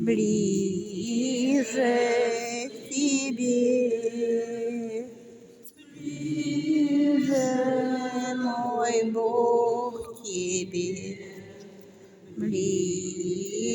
ближе к тебе, ближе, мой Бог, к тебе, ближе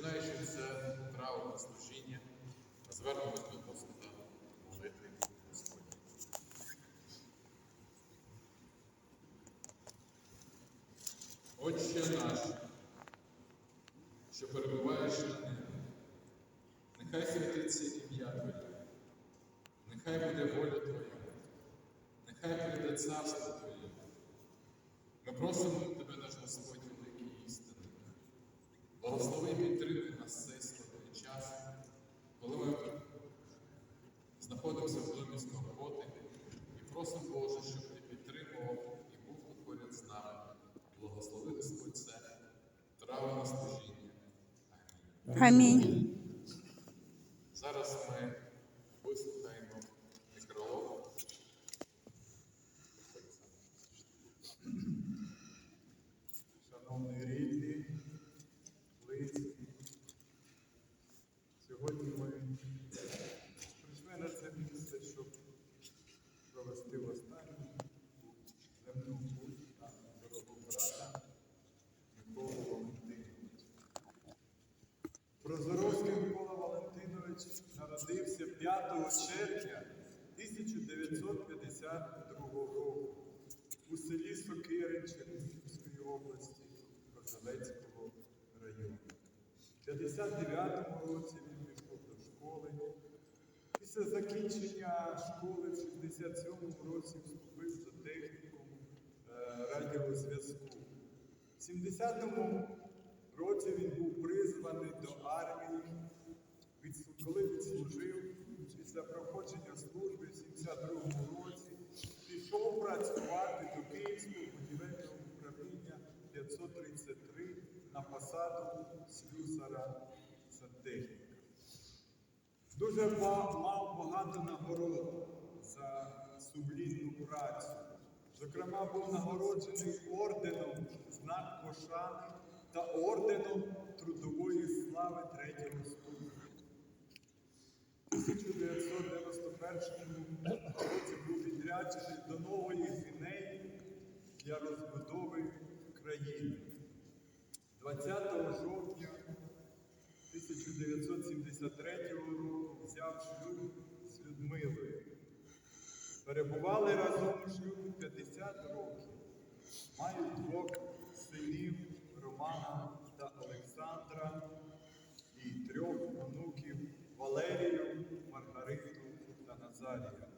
Починаючи це траурне служіння, звернемось до Господа молитви Господні. Отче наш, що перебуваєш на небі, нехай святиться ім'я Твоє, нехай буде воля Твоя, нехай прийде царство Твоє. Ми просимо Тебе, наш Господь. Благослови і підтримуй нас цей складний час, коли ми знаходимося в домі скорботи і просимо Боже, щоб ти підтримував і був тут поряд з нами. Благослови Господь це травне служіння. Амінь. 69 році він пішов до школи. Після закінчення школи в 67-му році вступив до технікум е, радіозв'язку. В 70-му році він був призваний до армії, коли відслужив після проходження служби в 72-му році, пішов працювати до Київського будівельного управління 533 на посаду слюсара сантехніка. Дуже мав багато нагород за сумлінну працю. Зокрема, був нагороджений орденом знак пошани та орденом Трудової слави третього ступеня. У 1991 році був відряджений до Нової Гвінеї для розбудови країни. 20 жовтня 1973 року взяв шлюб з Людмилою. Перебували разом у шлюбі 50 років. Мають двох синів Романа та Олександра і трьох онуків Валерію, Маргариту та Назарія.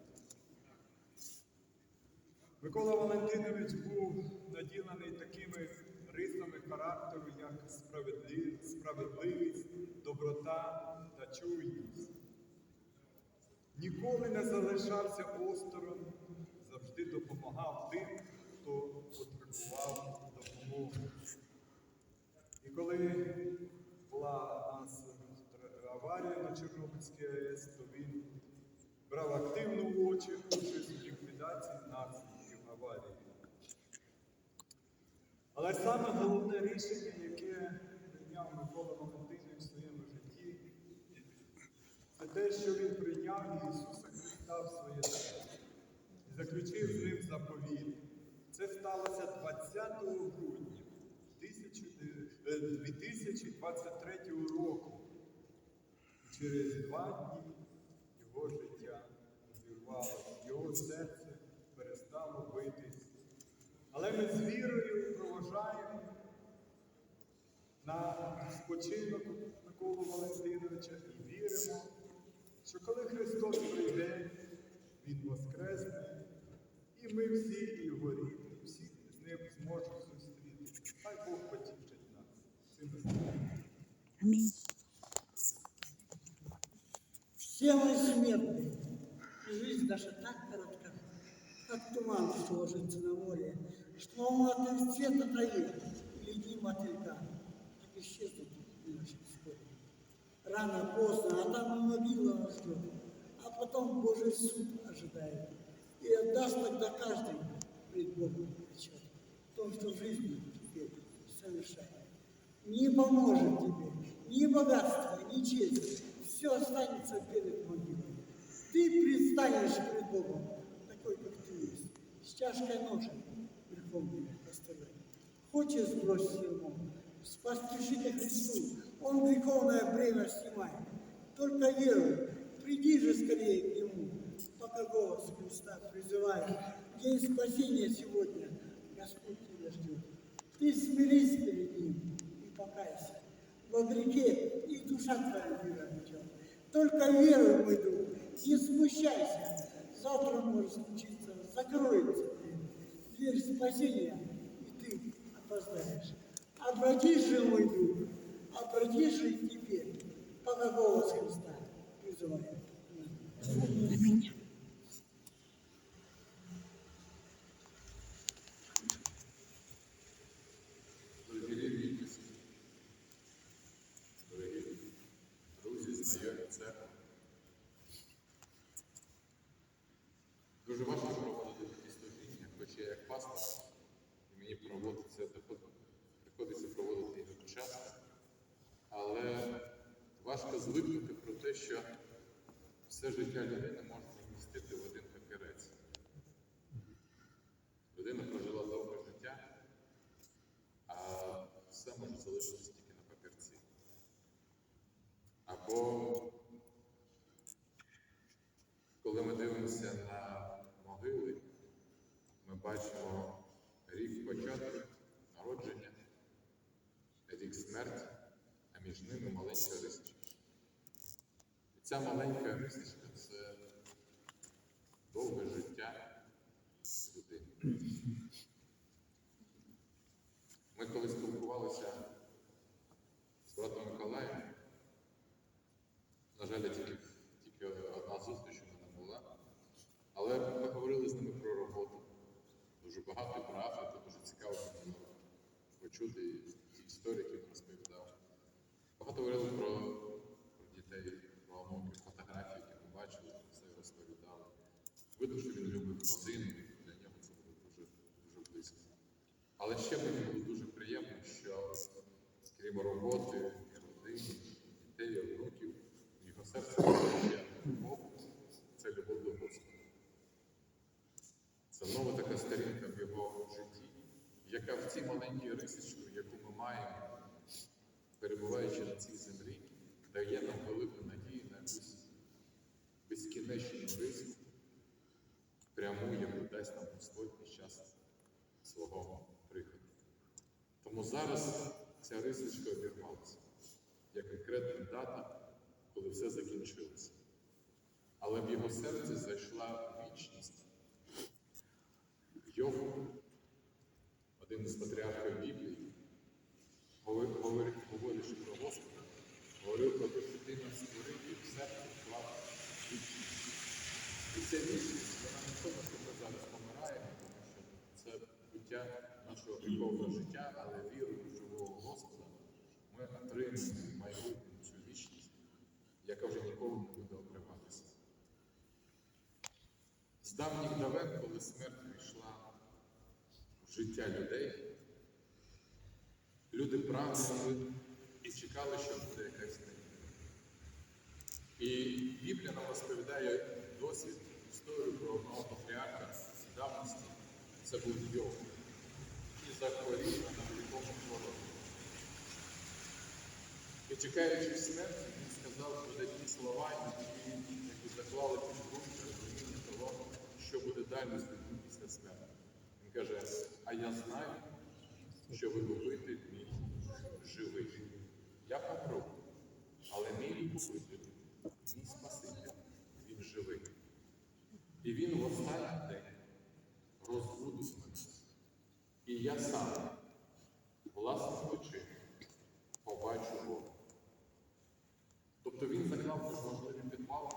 Микола Валентинович був наділений такими рисами характеру, як справедливість, доброта та чуйність. Ніколи не залишався осторонь, завжди допомагав тим, хто потребував допомоги. І коли була нас аварія на Чорнобильській АЕС, то він брав активну участь у ліквідації наслідків аварії. Але саме головне рішення, яке прийняв Микола те, що він прийняв Ісуса Христа в своє серце і заключив з ним заповіт. Це сталося 20 грудня 2023 року. І через два дні його життя обірвалося, його серце перестало битись. Але ми з вірою проважаємо на спочинок Миколу Валентиновича ми всі, і його рідні, всі з ним зможуть зустрітися. Хай Бог потішить нас цими словами. Амінь. Все мы смертны, и жизнь наша так коротка, как туман, что ложится на море, что он от цвета травы, гляди мотылька, так исчезнут и наши вскоре. Рано, поздно, а там и могила нас ждет, а потом Божий суд ожидает, и отдаст тогда каждый пред Богом отчет в том, что в жизни теперь совершает. Не поможет тебе ни богатство, ни честь. Все останется перед могилой. Ты предстанешь пред Богом, такой, как ты есть, с чашкой ножа верхом поставляй. Хочешь сбросить ему, поспешите Христу, Он греховное бремя снимает. Только веруй, приди же скорее к Пока голос Христа призывает. День спасения сегодня Господь тебя ждет. Ты смирись перед Ним и покайся. Во грехе и душа твоя мира обретет. Только веруй, мой друг, не смущайся. Завтра может случиться, закроется дверь. Спасения, и ты опоздаешь. Обратись же, мой друг, обратись же теперь, пока голос Христа призывает. Амінь. Проводиться, приходиться проводити їх часто. Але важко звикнути про те, що все життя людини можна вмістити в один папірець. Людина прожила довге життя, а все може залишитися тільки на папірці. Або коли ми дивимося на могили, ми бачимо початку, народження, рік смерть, а між ними маленька рисочка. І ця маленька рисочка це довге життя людини. Ми коли спілкувалися з братом Миколаєм, на жаль, тільки, тільки одна зустріч у мене була, але ми говорили з ними про роботу. Дуже багато і про Африку, дуже цікаво було які він розповідав. Багато говорили про, дітей, про онуків, фотографії, які ми бачили, все розповідали. Видно, що він любив родину, для нього це було дуже, дуже близько. Але ще мені було дуже приємно, що крім роботи, родини, дітей, онуків, його серце ще любов, це любов до Господа. Це нова така сторінка в його житті, яка в цій маленькій рисочці, яку ми маємо, перебуваючи на цій землі, дає нам велику надію на якусь безкінечну риску, пряму, яку дасть нам Господь під час свого приходу. Тому зараз ця рисочка обірвалася, як конкретна дата, коли все закінчилося. Але в його серце зайшла вічність. Йов, один із патріархів Біблії, говор- говор- говорячи про Господа, говорив про те, що ти нас створив і в серце вклав вічність. І ця вічність, вона не в тому, що ми зараз помираємо, тому що це буття нашого вікового життя, але вірою в живого Господа ми отримуємо майбутню цю вічність, яка вже ніколи не буде обриватися. З давніх давен, коли смерть прийшла життя людей, люди прагнули і чекали, що буде якась день. І Біблія нам розповідає досвід, історію про одного патріарха давності. Це був Йов. І захворів на невеликому хворобу. І чекаючи смерті, він сказав видатні слова, які, заклали підґрунтя розуміння того, що буде далі з людьми після смерті. Він каже, а я знаю, що ви викупитель мій живий. Я помру, але мій викупитель, мій Спаситель, він живий. І він в останній день розбудить мене. І я сам власним очима побачу Бога. Тобто він заклав дуже важливі підвали.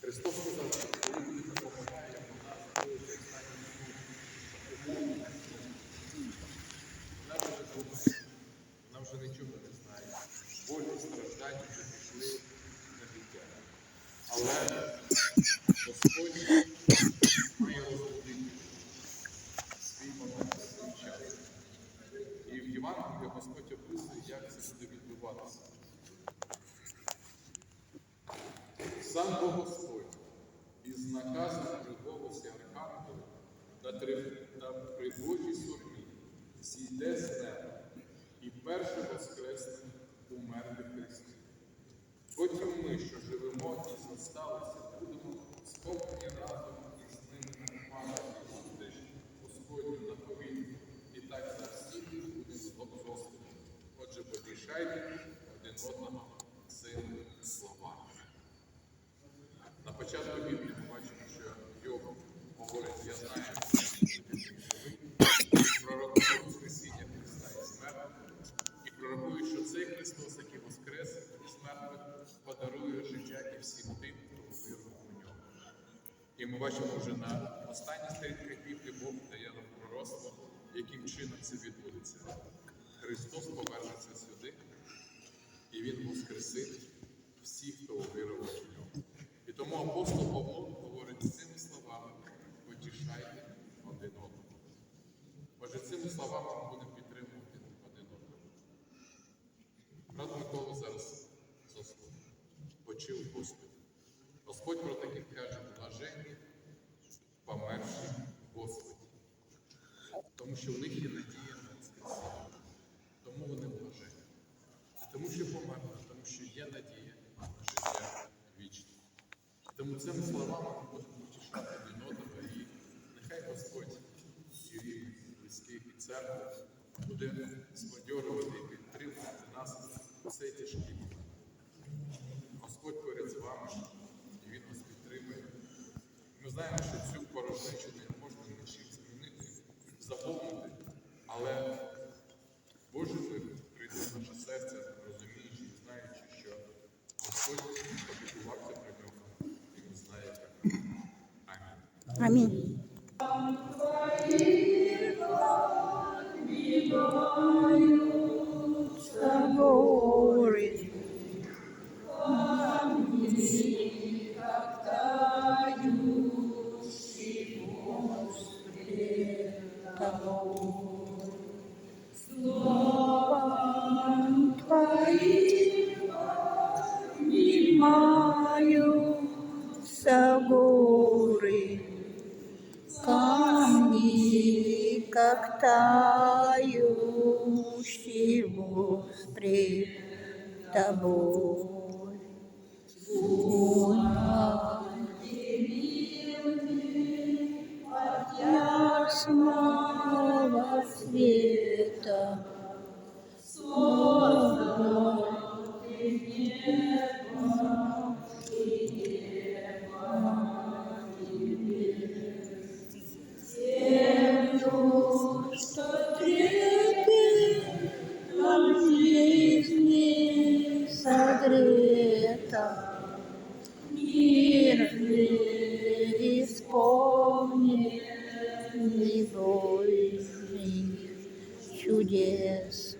Христос сказав, що коли людина помагає, вона знаходиться в стані умові. Вона вже не думає, вона вже нічого не знає. Болі, страждання вже пішли на життя. Але Господь має розбудити свій момент, свій час. В Господь описує, як це буде відбуватися. Сам Бог Господь із наказом при голосі Архангела та при Божій сурмі зійде з неба і перше воскресне у Христі. Потім ми, що живемо і зосталися, будемо сховані разом із ними на пам'яті зустріч Господню на повітрі. І так за всіх будемо з Господом. Отже, потішайте один одного цими словами. На початку Біблії ми бачимо, що Йов говорить, я знаю, що ти живий, і пророкує Воскресіння Христа і смерти, і пророкує, що цей Христос, який воскрес із мертвих, подарує життя і всім тим, хто вірив у нього. І ми бачимо вже на останніх сторінках Біблії Бог дає нам пророцтво, яким чином це відбудеться. Христос повернеться сюди, і Він воскресить всіх, хто увірував у нього. І тому апостол Павло говорить цими словами: потішайте один одного. Отже, цими словами ми будемо підтримувати один одного. Брат Микола зараз заснув. Почив Господь. Господь про таких каже, блаженні, померші Господі. Тому що в них є надія на Воскресіння. Тому вони блаженні. Не тому, що померли, тому що є надія на життя вічне. Тому цими словами ми будемо потішати один одного і нехай Господь і рідних, і церкви буде сподьорувати і підтримувати нас у цей тяжкий. Господь поряд з вами, і Він вас підтримує. Ми знаємо, що цю порожнечу не можна нічим змінити, заповнити, але Божий мир прийде в наше серце, розуміючи і знаючи, що Господь побудувався про нього, і Він знає, як. Амінь. Амінь. Согрета, мир исполненный Божьих чудес.